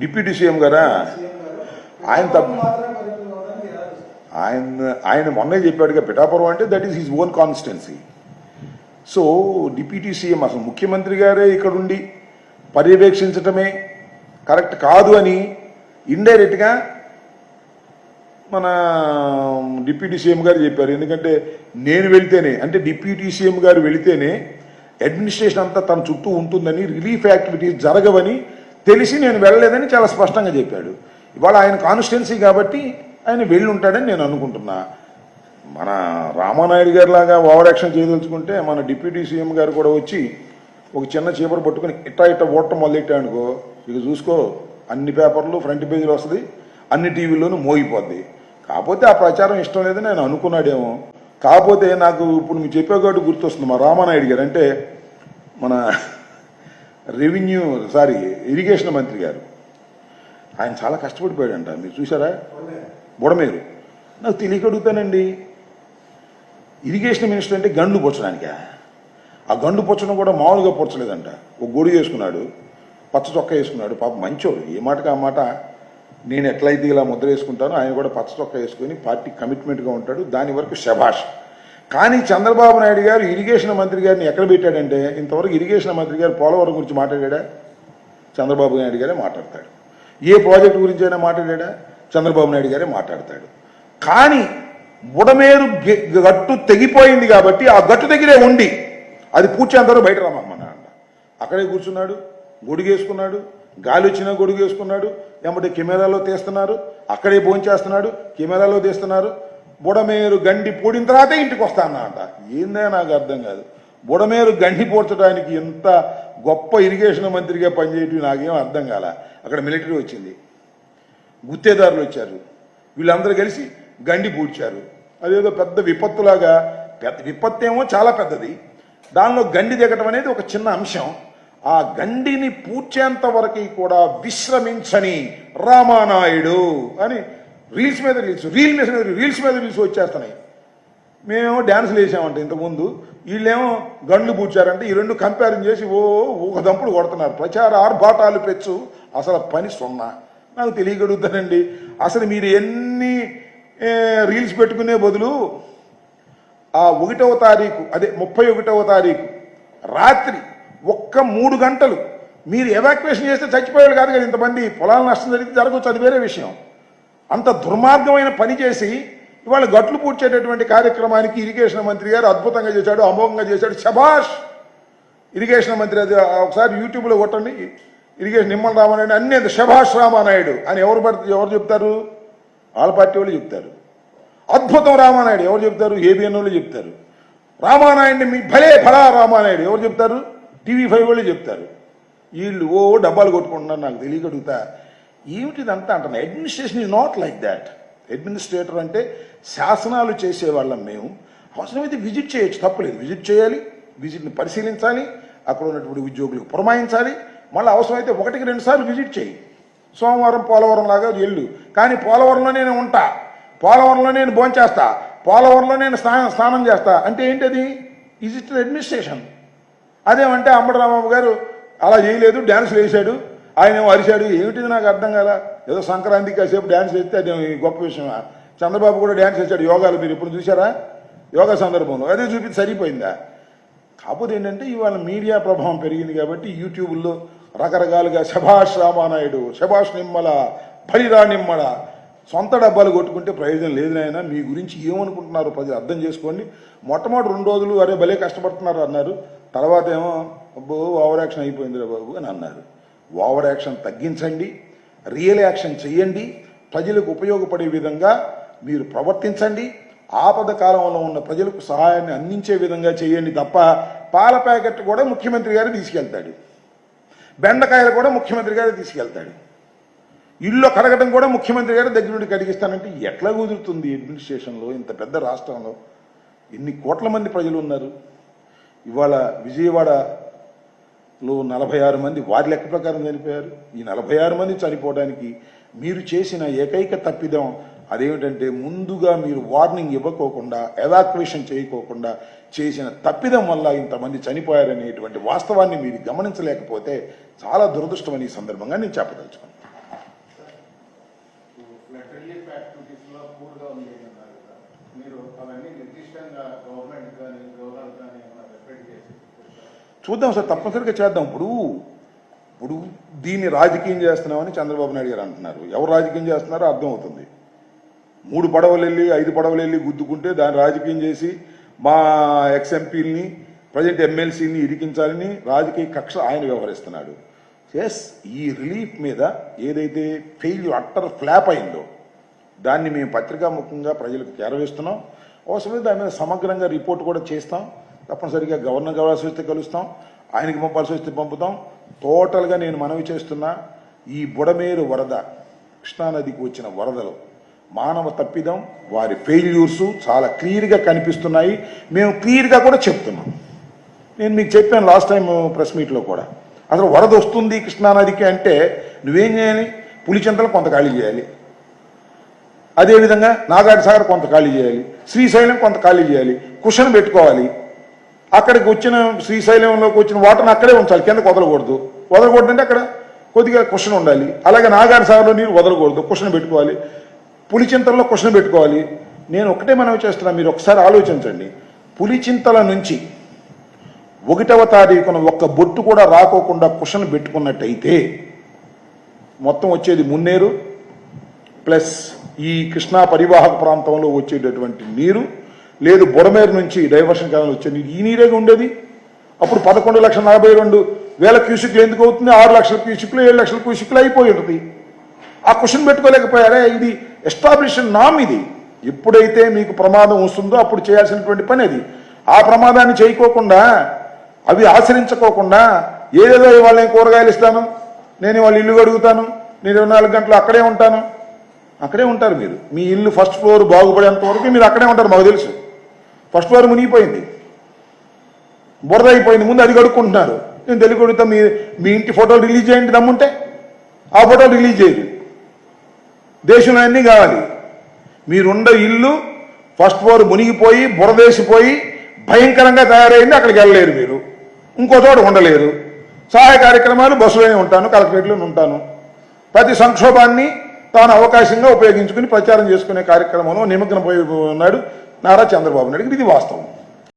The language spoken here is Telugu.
డిప్యూటీ సీఎం గారా? ఆయన తప్ప ఆయన ఆయన మొన్నే చెప్పాడుగా పిఠాపురం అంటే that is his own constituency so deputy CM అసలు ముఖ్యమంత్రి గారే ఇక్కడుండి పర్యవేక్షించటమే కరెక్ట్ కాదు అని ఇండైరెక్ట్గా మన డిప్యూటీ సీఎం గారు చెప్పారు. ఎందుకంటే నేను వెళితేనే అంటే డిప్యూటీ సీఎం గారు వెళితేనే అడ్మినిస్ట్రేషన్ అంతా తన చుట్టూ ఉంటుందని రిలీఫ్ యాక్టివిటీస్ జరగవని తెలిసి నేను వెళ్ళలేదని చాలా స్పష్టంగా చెప్పాడు. ఇవాళ ఆయన కాన్స్టిట్యున్సీ కాబట్టి ఆయన వెళ్ళి ఉంటాడని నేను అనుకుంటున్నా. మన రామానాయుడు గారి లాగా ఓవర్ యాక్షన్ చేయదలుచుకుంటే మన డిప్యూటీ సీఎం గారు కూడా వచ్చి ఒక చిన్న చీపర పట్టుకుని ఇట్టా ఇట్ట ఓటం మొదలెట్టానుకో ఇక చూసుకో అన్ని పేపర్లు ఫ్రంట్ పేజీలు వస్తుంది అన్ని టీవీల్లోనూ మోగిపోద్ది. కాకపోతే ఆ ప్రచారం ఇష్టం లేదని నేను అనుకున్నాడేమో. కాకపోతే నాకు ఇప్పుడు మీరు చెప్పే కాబట్టి గుర్తొస్తుంది మా రామానాయుడు గారు. అంటే మన రెవెన్యూ సారీ ఇరిగేషన్ మంత్రి గారు. ఆయన చాలా కష్టపడిపోయాడంట. మీరు చూసారా బుడమేరు. నాకు తెలియక అడుగుతానండి. ఇరిగేషన్ మినిస్టర్ అంటే గండ్లు పొచ్చడానికా ఆ గండు పొచ్చడం కూడా మామూలుగా పొచ్చలేదంట ఒక గొడుగు వేసుకున్నాడు పచ్చ చొక్క వేసుకున్నాడు. పాప మంచోడు. ఏ మాటకి ఆ మాట? నేను ఎట్లయితే ఇలా ముద్ర వేసుకుంటానో ఆయన కూడా పచ్చ చొక్క వేసుకుని పార్టీ కమిట్మెంట్గా ఉంటాడు. దాని వరకు శభాష్. కానీ చంద్రబాబు నాయుడు గారు ఇరిగేషన్ మంత్రి గారిని ఎక్కడ పెట్టాడంటే ఇంతవరకు ఇరిగేషన్ మంత్రి గారు పోలవరం గురించి మాట్లాడా చంద్రబాబు నాయుడు గారే మాట్లాడతాడు. ఏ ప్రాజెక్టు గురించి అయినా మాట్లాడా చంద్రబాబు నాయుడు గారే మాట్లాడతాడు. కానీ బుడమేరు గట్టు తెగిపోయింది కాబట్టి ఆ గట్టు దగ్గరే ఉండి అది పూడ్చేంతవరకు బయట రమ్మన్నా అక్కడే కూర్చున్నాడు గొడుగేసుకున్నాడు గాలి వచ్చినా గొడుగేసుకున్నాడు లేకపోతే కెమెరాలో తీస్తున్నారు అక్కడే భోంచేస్తున్నాడు కెమెరాలో తీస్తున్నారు బుడమేరు గండి పూడిన తర్వాతే ఇంటికి వస్తా అన్నా ఏందే నాకు అర్థం కాదు. బుడమేరు గండి పూడ్చడానికి ఇంత గొప్ప ఇరిగేషన్ మంత్రిగా పనిచేయటం నాకేం అర్థం కాల. అక్కడ మిలిటరీ వచ్చింది. గుత్తేదారులు వచ్చారు. వీళ్ళందరూ కలిసి గండి పూడ్చారు. అదేదో పెద్ద విపత్తులాగా పెద్ద విపత్తు ఏమో చాలా పెద్దది. దానిలో గండి దిగటం అనేది ఒక చిన్న అంశం. ఆ గండిని పూడ్చేంత వరకు కూడా విశ్రమించని రామానాయుడు అని రీల్స్ మీద రీల్స్ రీల్ మీద రీల్స్ మీద రీల్స్ వచ్చేస్తున్నాయి. మేమేమో డ్యాన్సులు వేసామంట ఇంతకుముందు వీళ్ళేమో గండ్లు పూడ్చారంటే ఈ రెండు కంపేరింగ్ చేసి ఓ ఒక దంపుడు కొడుతున్నారు. ప్రచార ఆర్భాటాలు పెచ్చు అసలు పని సున్నా. నాకు తెలియగలుగుతానండి. అసలు మీరు ఎన్ని రీల్స్ పెట్టుకునే బదులు ఆ ఒకటవ తారీఖు అదే ముప్పై ఒకటవ తారీఖు రాత్రి ఒక్క మూడు గంటలు మీరు ఎవాక్యువేషన్ చేస్తే చచ్చిపోయాడు కాదు కదా ఇంతమంది. పొలాల నష్టం జరిగితే జరగవచ్చు అది వేరే విషయం. అంత దుర్మార్గమైన పని చేసి ఇవాళ గట్లు పూడ్చేటటువంటి కార్యక్రమానికి ఇరిగేషన్ మంత్రి గారు అద్భుతంగా చేశాడు అమోఘంగా చేశాడు. శభాష్! ఇరిగేషన్ మంత్రి అది ఒకసారి యూట్యూబ్లో కొట్టండి. ఇరిగేషన్ నిమ్మల రామానాయుడు అన్ని శభాష్ రామానాయుడు అని ఎవరు పడితే ఎవరు చెప్తారు? వాళ్ళ పార్టీ వాళ్ళు చెప్తారు. అద్భుతం రామానాయుడు ఎవరు చెప్తారు? ఏబిఎన్ వాళ్ళు చెప్తారు. రామానాయుడిని మీ భలే ఫలా రామానాయుడు ఎవరు చెప్తారు? టీవీ ఫైవ్ వాళ్ళు చెప్తారు. వీళ్ళు ఓ డబ్బాలు కొట్టుకుంటున్నారు నాకు ఏమిటి ఏమిటిదంతా అంటున్నా? Administration is not like that administrator అంటే శాసనాలు చేసేవాళ్ళం మేము. అవసరమైతే విజిట్ చేయొచ్చు తప్పలేదు. విజిట్ చేయాలి విజిట్ని పరిశీలించాలి అక్కడ ఉన్నటువంటి ఉద్యోగులకు పురమాయించాలి. మళ్ళీ అవసరమైతే ఒకటికి రెండు సార్లు విజిట్ చేయి. సోమవారం పోలవరం లాగా వెళ్ళు. కానీ పోలవరంలో నేను ఉంటా. పోలవరంలో నేను భోంచేస్తా పోలవరంలో నేను స్నానం స్నానం చేస్తా. అంటే ఏంటది? ఇజ్ ఇట్ అడ్మినిస్ట్రేషన్ అదేమంటే అంబడరామబాబు గారు అలా చేయలేదు డ్యాన్సులు వేసాడు ఆయన ఏమో అరిశాడు ఏమిటిది నాకు అర్థం కాల? ఏదో సంక్రాంతికి కాసేపు డ్యాన్స్ వేస్తే అది గొప్ప విషయం చంద్రబాబు కూడా డ్యాన్స్ వేసాడు యోగాలు మీరు ఇప్పుడు చూసారా యోగా సందర్భంలో. అదే చూపించి సరిపోయిందా? కాకపోతే ఏంటంటే ఇవాళ మీడియా ప్రభావం పెరిగింది కాబట్టి యూట్యూబ్లో రకరకాలుగా శభాష్ రామానాయుడు శభాష్ నిమ్మల భరిరా నిమ్మల సొంత డబ్బాలు కొట్టుకుంటే ప్రయోజనం లేదు నాయన. మీ గురించి ఏమనుకుంటున్నారు ప్రజలు అర్థం చేసుకోండి. మొట్టమొదటి రెండు రోజులు అరే భలే కష్టపడుతున్నారు అన్నారు. తర్వాత ఏమో అబ్బో ఓవరాక్షన్ అయిపోయిందిరా బాబు అని అన్నారు. ఓవర్ యాక్షన్ తగ్గించండి రియల్ యాక్షన్ చేయండి ప్రజలకు ఉపయోగపడే విధంగా మీరు ప్రవర్తించండి ఆపద కాలంలో ఉన్న ప్రజలకు సహాయాన్ని అందించే విధంగా చేయండి తప్ప పాల ప్యాకెట్ కూడా ముఖ్యమంత్రి గారు తీసుకెళ్తాడు. బెండకాయలు కూడా ముఖ్యమంత్రి గారు తీసుకెళ్తాడు. ఇల్లు కడగడం కూడా ముఖ్యమంత్రి గారు దగ్గర నుండి కడిగిస్తానంటే ఎట్లా కుదురుతుంది అడ్మినిస్ట్రేషన్లో ఇంత పెద్ద రాష్ట్రంలో? ఎన్ని కోట్ల మంది ప్రజలు ఉన్నారు? ఇవాళ విజయవాడ లో నలభై ఆరు మంది వారి లెక్క ప్రకారం చనిపోయారు. ఈ నలభై ఆరు మంది చనిపోవడానికి మీరు చేసిన ఏకైక తప్పిదం అదేమిటంటే ముందుగా మీరు వార్నింగ్ ఇవ్వకోకుండా ఎవాక్యువేషన్ చేయకోకుండా చేసిన తప్పిదం వల్ల ఇంతమంది చనిపోయారనేటువంటి వాస్తవాన్ని మీరు గమనించలేకపోతే చాలా దురదృష్టం ఈ సందర్భంగా నేను చెప్పదలుచుకున్నాను. గవర్నమెంట్ కానీ కానీ రిప్రెంట్ చేసి చూద్దాం సార్ తప్పనిసరిగా చేద్దాం. ఇప్పుడు ఇప్పుడు దీన్ని రాజకీయం చేస్తున్నామని చంద్రబాబు నాయుడు గారు అంటున్నారు. ఎవరు రాజకీయం చేస్తున్నారో అర్థమవుతుంది. మూడు పడవలు వెళ్ళి ఐదు పడవలు వెళ్ళి గుద్దుకుంటే దాన్ని రాజకీయం చేసి మా ఎక్స్ఎంపీలని ప్రజెంట్ ఎమ్మెల్సీని ఇరికించాలని రాజకీయ కక్ష ఆయన వ్యవహరిస్తున్నాడు. ఎస్ ఈ రిలీఫ్ మీద ఏదైతే ఫెయిల్ అట్టర్ ఫ్లాప్ అయిందో దాన్ని మేము పత్రికాముఖంగా ప్రజలకు చేరవేస్తున్నాం అవసరమైతే దాని మీద సమగ్రంగా రిపోర్ట్ కూడా చేస్తాం. తప్పనిసరిగా గవర్నర్ కావాల్సి వస్తే కలుస్తాం. ఆయనకి పంపాల్సి వస్తే పంపుతాం. టోటల్గా నేను మనవి చేస్తున్నా ఈ బుడమేరు వరద కృష్ణానదికి వచ్చిన వరదలు మానవ తప్పిదం వారి ఫెయిల్యూర్స్ చాలా క్లియర్గా కనిపిస్తున్నాయి. మేము క్లియర్గా కూడా చెప్తున్నాం. నేను మీకు చెప్పాను లాస్ట్ టైం ప్రెస్ మీట్లో కూడా. అసలు వరద వస్తుంది కృష్ణానదికి అంటే నువ్వేం చేయాలి? పులిచింతలు కొంత ఖాళీ చేయాలి. అదేవిధంగా నాగార్జునసాగర్ కొంత ఖాళీ చేయాలి. శ్రీశైలం కొంత ఖాళీ చేయాలి. కుషన్ పెట్టుకోవాలి. అక్కడికి వచ్చిన శ్రీశైలంలోకి వచ్చిన వాటర్ని అక్కడే ఉంచాలి కింద వదలకూడదు. వదలకూడదు అంటే అక్కడ కొద్దిగా కుషన్ ఉండాలి. అలాగే నాగార్ సాగర్లో నీరు వదలకూడదు కుషన్ పెట్టుకోవాలి. పులిచింతల్లో క్వశ్చన్ పెట్టుకోవాలి. నేను ఒకటే మనవి చేస్తున్నా మీరు ఒకసారి ఆలోచించండి. పులిచింతల నుంచి ఒకటవ తారీఖున ఒక్క బొట్టు కూడా రాకోకుండా కుషన్ పెట్టుకున్నట్టయితే మొత్తం వచ్చేది మున్నేరు ప్లస్ ఈ కృష్ణా పరివాహక ప్రాంతంలో వచ్చేటటువంటి నీరు లేదు బుడమేరు నుంచి డైవర్షన్ కెనాల్ వచ్చే నీరు ఈ నీరే ఉండేది? అప్పుడు పదకొండు లక్షల నలభై రెండు వేల క్యూసిక్లు ఎందుకు అవుతుంది? ఆరు లక్షల క్యూసిక్లు ఏడు లక్షల క్యూసిక్లు అయిపోయి ఉంటుంది. ఆ క్వశ్చన్ పెట్టుకోలేకపోయారే? ఇది ఎస్టాబ్లిష్ నామ్ ఇది. ఎప్పుడైతే మీకు ప్రమాదం వస్తుందో అప్పుడు చేయాల్సినటువంటి పని అది. ఆ ప్రమాదాన్ని చేయకోకుండా అవి ఆచరించుకోకుండా ఏదేదో ఇవాళ నేను కూరగాయలు ఇస్తాను నేను వాళ్ళ ఇల్లు అడుగుతాను నేను ఇరవై నాలుగు గంటలు అక్కడే ఉంటాను. అక్కడే ఉంటారు మీరు. మీ ఇల్లు ఫస్ట్ ఫ్లోర్ బాగుపడేంత వరకు మీరు అక్కడే ఉంటారు మాకు తెలుసు. ఫస్ట్ వారు మునిగిపోయింది. బురద అయిపోయింది ముందు అది కడుక్కుంటున్నారు. నేను తెలుగు మీ మీ ఇంటి ఫోటోలు రిలీజ్ చేయండి దమ్ముంటే ఆ ఫోటోలు రిలీజ్ చేయదు దేశంలో అన్నీ కావాలి. మీరుండ ఇల్లు ఫస్ట్ ఫ్లోర్ మునిగిపోయి బురదేసిపోయి భయంకరంగా తయారైంది అక్కడికి వెళ్ళలేరు మీరు. ఇంకో చోట ఉండలేరు. సహాయ కార్యక్రమాలు బస్సులోనే ఉంటాను కలెక్టరేట్లోనే ఉంటాను. ప్రతి సంక్షోభాన్ని తాను అవకాశంగా ఉపయోగించుకుని ప్రచారం చేసుకునే కార్యక్రమంలో నిమగ్నపోయి ఉన్నాడు నారా చంద్రబాబు నాయుడు ఇది వాస్తవం.